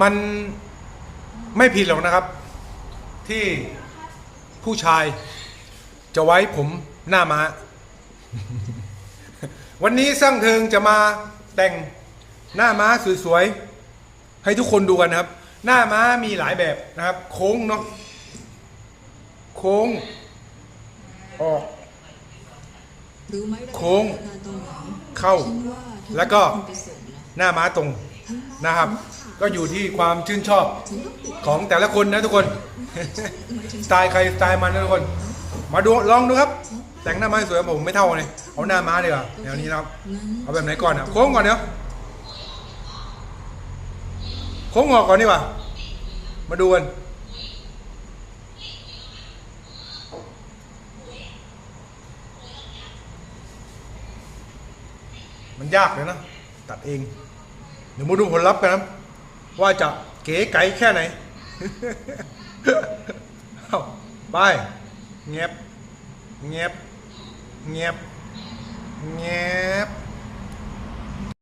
มันไม่ผิดหรอกนะครับ ที่ผู้ชายจะไว้ผมหน้าม้า วันนี้สร้างเทิงจะมาแต่งหน้าม้าสวยๆให้ทุกคนดูกันนะครับ หน้าม้ามีหลายแบบนะครับ โค้งเนาะโค้งออกโค้งเข้า แล้วก็หน้าม้าตรง นะครับ ก็อยู่ที่ความชื่นชอบของแต่ละคนนะทุกคน สไตล์ใครสไตล์มันนะทุกคน มาดูลองดูครับ แต่งหน้าม้าสวยผมไม่เท่าเลยเอาหน้าม้าดีกว่าแนวนี้นะครับ เอาแบบไหนก่อนอะโค้งก่อนเดี๋ยวโค้งออกก่อนดีกว่ามาดูกันมันยากเลยนะ ตัดเอง เดี๋ยวมาดูผลลัพธ์กันนะว่าจะเก๋ไก๋แค่ไหนเอาไปเงียบเงียบเงียบเงียบ